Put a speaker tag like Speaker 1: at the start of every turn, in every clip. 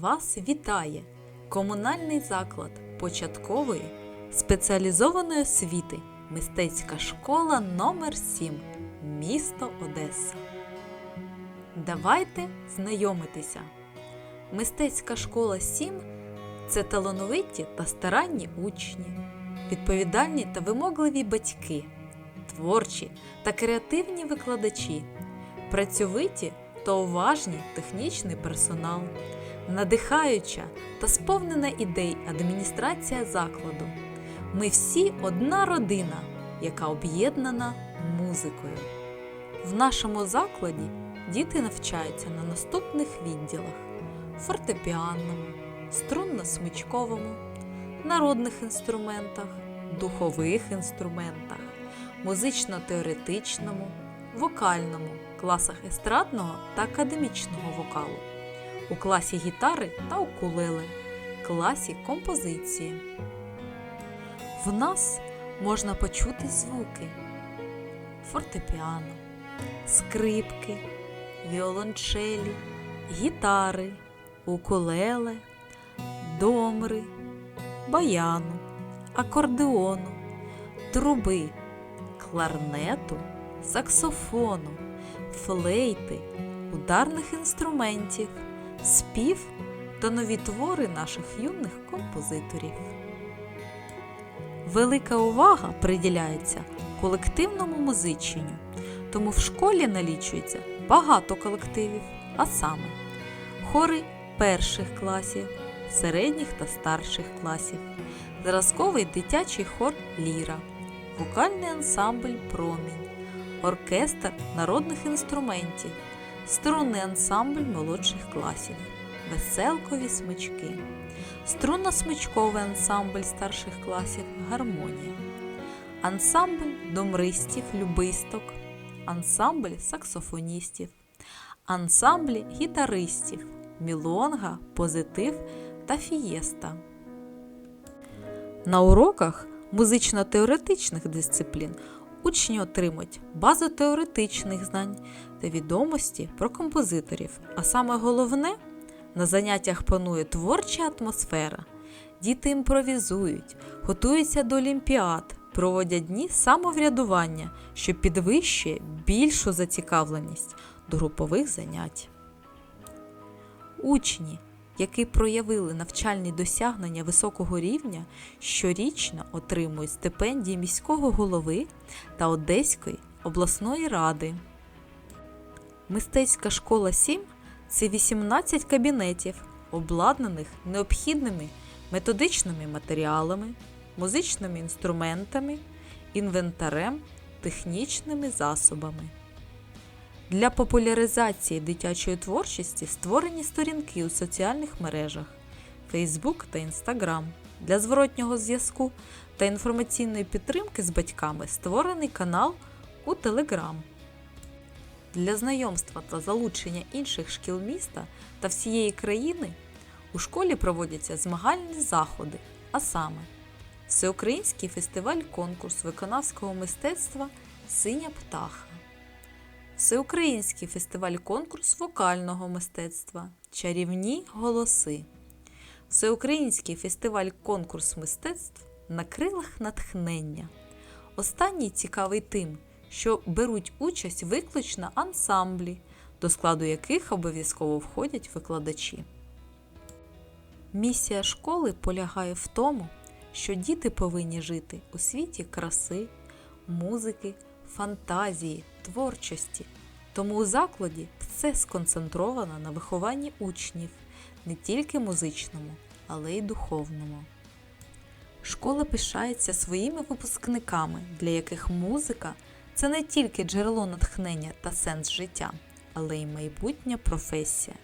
Speaker 1: Вас вітає комунальний заклад початкової спеціалізованої освіти Мистецька школа номер 7 місто Одеса. Давайте знайомитися. Мистецька школа 7 це талановиті та старанні учні, відповідальні та вимогливі батьки, творчі та креативні викладачі, працьовиті та уважні технічний персонал, надихаюча та сповнена ідей адміністрація закладу. Ми всі одна родина, яка об'єднана музикою. В нашому закладі діти навчаються на наступних відділах: фортепіанному, струнно-смичковому, народних інструментах, духових інструментах, музично-теоретичному, вокальному, класах естрадного та академічного вокалу, у класі гітари та укулеле, класі композиції. В нас можна почути звуки фортепіано, скрипки, віолончелі, гітари, укулеле, домри, баяну, акордеону, труби, кларнету, саксофону, флейти, ударних інструментів, спів та нові твори наших юних композиторів. Велика увага приділяється колективному музиченню, тому в школі налічується багато колективів, а саме хори перших класів, середніх та старших класів, зразковий дитячий хор Ліра, вокальний ансамбль Промінь, оркестр народних інструментів, струнний ансамбль молодших класів, веселкові смички. Струнно-смичковий ансамбль старших класів Гармонія, ансамбль домристів, любисток, ансамбль саксофоністів, ансамблі гітаристів, мілонга, позитив та фієста. На уроках музично-теоретичних дисциплін учні отримують базу теоретичних знань та відомості про композиторів, а саме головне на заняттях панує творча атмосфера. Діти імпровізують, готуються до олімпіад, проводять дні самоврядування, що підвищує більшу зацікавленість до групових занять. Учні, які проявили навчальні досягнення високого рівня, щорічно отримують стипендії міського голови та Одеської обласної ради. Мистецька школа 7 це 18 кабінетів, обладнаних необхідними методичними матеріалами, музичними інструментами, інвентарем, технічними засобами. Для популяризації дитячої творчості створені сторінки у соціальних мережах Facebook та Instagram. Для зворотнього зв'язку та інформаційної підтримки з батьками створений канал у Telegram. Для знайомства та залучення інших шкіл міста та всієї країни у школі проводяться змагальні заходи, а саме Всеукраїнський фестиваль-конкурс виконавського мистецтва Синя птаха, Всеукраїнський фестиваль-конкурс вокального мистецтва Чарівні голоси, Всеукраїнський фестиваль-конкурс мистецтв на крилах натхнення. Останній цікавий тим, що беруть участь виключно ансамблі, до складу яких обов'язково входять викладачі. Місія школи полягає в тому, що діти повинні жити у світі краси, музики, фантазії, творчості. Тому у закладі все сконцентровано на вихованні учнів не тільки музичному, але й духовному. Школа пишається своїми випускниками, для яких музика це не тільки джерело натхнення та сенс життя, але й майбутня професія.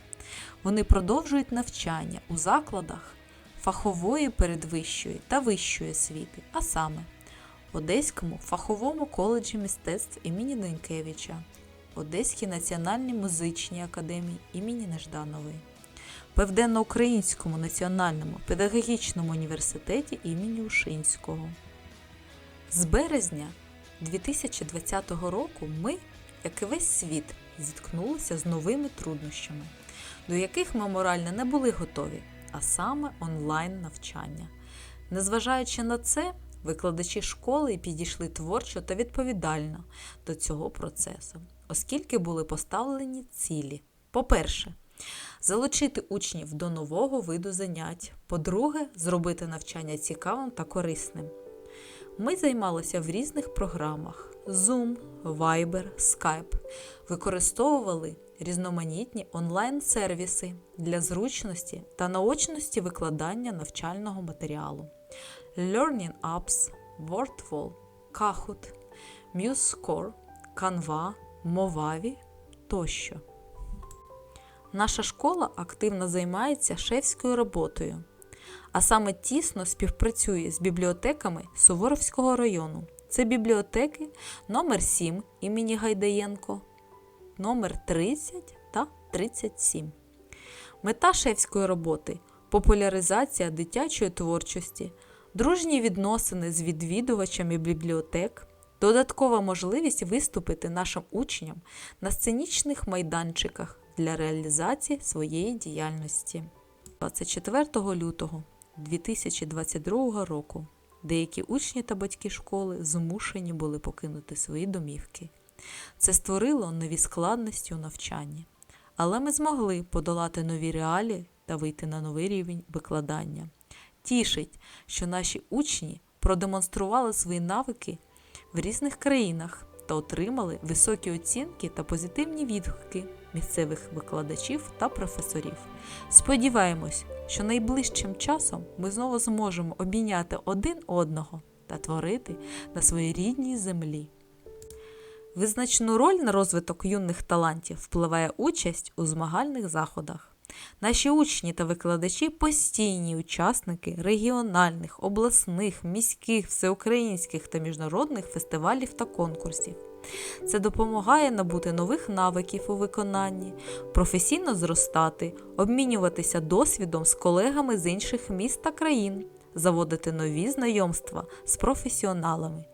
Speaker 1: Вони продовжують навчання у закладах фахової передвищої та вищої освіти, а саме Одеському фаховому коледжі мистецтв імені Денкевича, Одеській національній музичній академії імені Нежданової, Південноукраїнському національному педагогічному університеті імені Ушинського. З березня 2020 року ми, як і весь світ, зіткнулися з новими труднощами. до яких ми морально не були готові, а саме онлайн навчання. Незважаючи на це, викладачі школи підійшли творчо та відповідально до цього процесу, оскільки були поставлені цілі. По-перше, залучити учнів до нового виду занять. По-друге, зробити навчання цікавим та корисним. Ми займалися в різних програмах: Zoom, Viber, Skype, використовували різноманітні онлайн-сервіси для зручності та наочності викладання навчального матеріалу. Learning Apps, WordWall, Kahoot, MuseScore, Canva, Movavi тощо. Наша школа активно займається шефською роботою, а саме тісно співпрацює з бібліотеками Суворовського району. Це бібліотеки номер 7 імені Гайдаєнко, номер 30 та 37. Мета шефської роботи популяризація дитячої творчості, дружні відносини з відвідувачами бібліотек, додаткова можливість виступити нашим учням на сценічних майданчиках для реалізації своєї діяльності. 24 лютого 2022 року деякі учні та батьки школи змушені були покинути свої домівки. Це створило нові складності у навчанні, але ми змогли подолати нові реалії та вийти на новий рівень викладання. Тішить, що наші учні продемонстрували свої навики в різних країнах та отримали високі оцінки та позитивні відгуки місцевих викладачів та професорів. Сподіваємось, що найближчим часом ми знову зможемо обійняти один одного та творити на своїй рідній землі. Визначну роль на розвиток юних талантів впливає участь у змагальних заходах. Наші учні та викладачі постійні учасники регіональних, обласних, міських, всеукраїнських та міжнародних фестивалів та конкурсів. Це допомагає набути нових навиків у виконанні, професійно зростати, обмінюватися досвідом з колегами з інших міст та країн, заводити нові знайомства з професіоналами.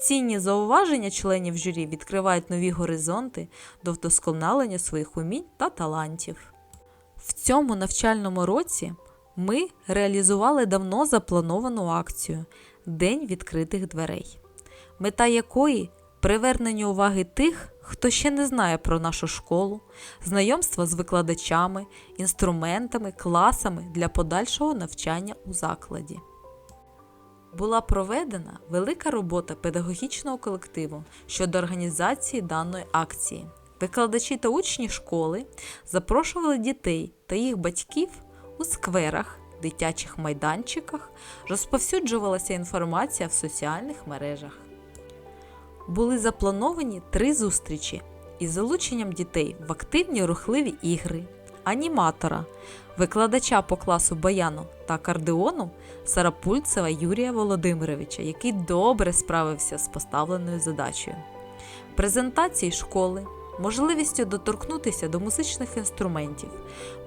Speaker 1: Цінні зауваження членів журі відкривають нові горизонти до вдосконалення своїх умінь та талантів. В цьому навчальному році ми реалізували давно заплановану акцію День відкритих дверей, мета якої привернення уваги тих, хто ще не знає про нашу школу, знайомство з викладачами, інструментами, класами для подальшого навчання у закладі. Була проведена велика робота педагогічного колективу щодо організації даної акції. Викладачі та учні школи запрошували дітей та їх батьків у скверах, дитячих майданчиках, розповсюджувалася інформація в соціальних мережах. Були заплановані три зустрічі із залученням дітей в активні рухливі ігри, аніматора, викладача по класу баяну та акордеону Сарапульцева Юрія Володимировича, який добре справився з поставленою задачею, презентації школи можливістю доторкнутися до музичних інструментів.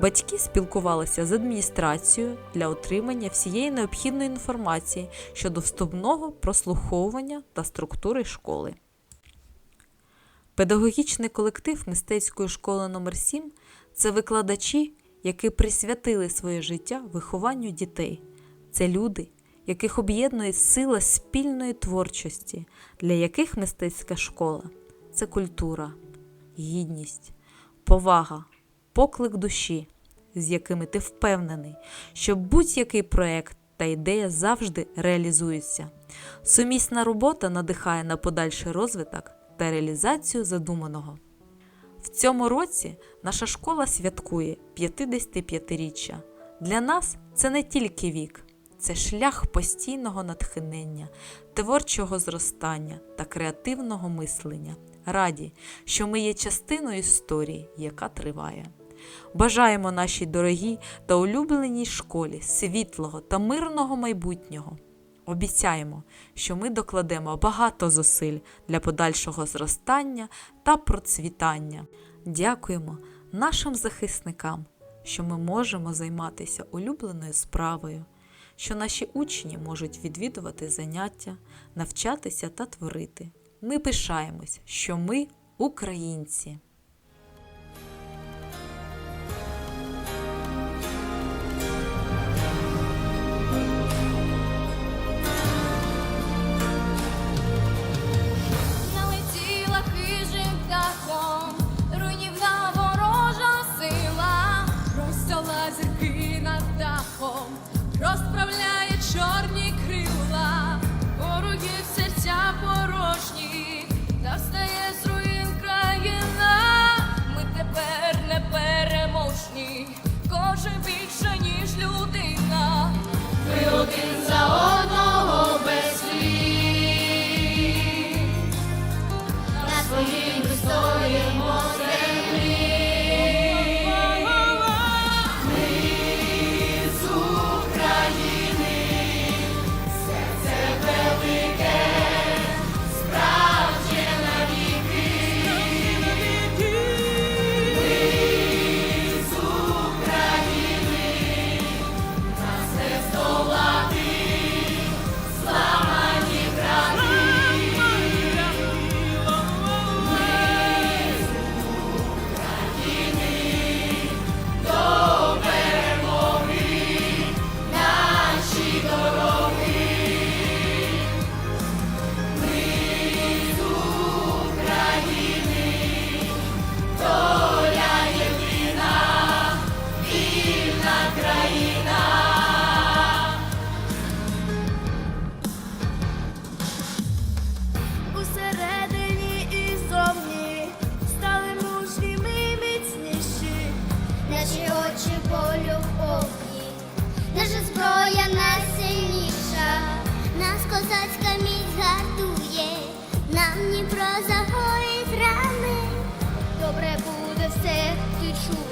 Speaker 1: Батьки спілкувалися з адміністрацією для отримання всієї необхідної інформації щодо вступного прослуховування та структури школи. Педагогічний колектив мистецької школи номер 7 це викладачі, які присвятили своє життя вихованню дітей. Це люди, яких об'єднує сила спільної творчості, для яких мистецька школа це культура, гідність, повага, поклик душі, з якими ти впевнений, що будь-який проект та ідея завжди реалізується. Сумісна робота надихає на подальший розвиток та реалізацію задуманого. В цьому році наша школа святкує 55-річчя. Для нас це не тільки вік, це шлях постійного натхнення, творчого зростання та креативного мислення раді, що ми є частиною історії, яка триває. Бажаємо нашій дорогій та улюбленій школі світлого та мирного майбутнього. Обіцяємо, що ми докладемо багато зусиль для подальшого зростання та процвітання. Дякуємо нашим захисникам, що ми можемо займатися улюбленою справою, що наші учні можуть відвідувати заняття, навчатися та творити. Ми пишаємось, що ми українці.
Speaker 2: пісні, кожен більше ніж люди.
Speaker 3: true.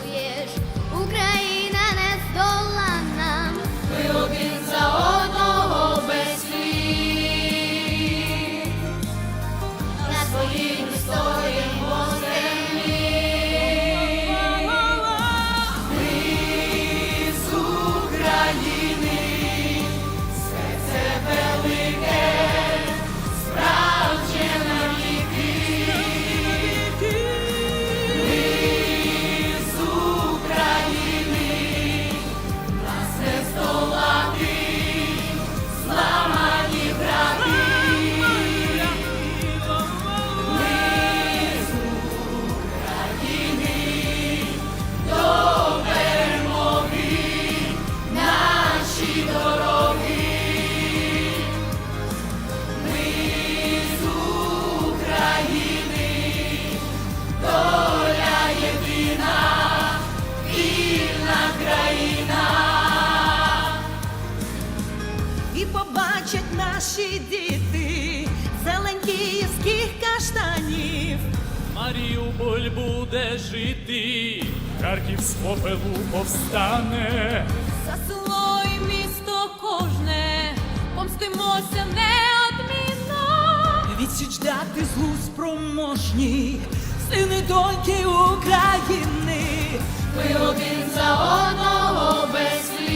Speaker 2: наші дороги, ми України, доля єдина, вільна країна,
Speaker 4: і побачать наші діти, зелень київських каштанів.
Speaker 5: Маріуполь буде жити, Харків попелу повстане.
Speaker 2: За село і місто кожне, помстимося неодмінно.
Speaker 4: Відсіч дати злу спроможні, сини доньки України.
Speaker 2: Ми один за одного без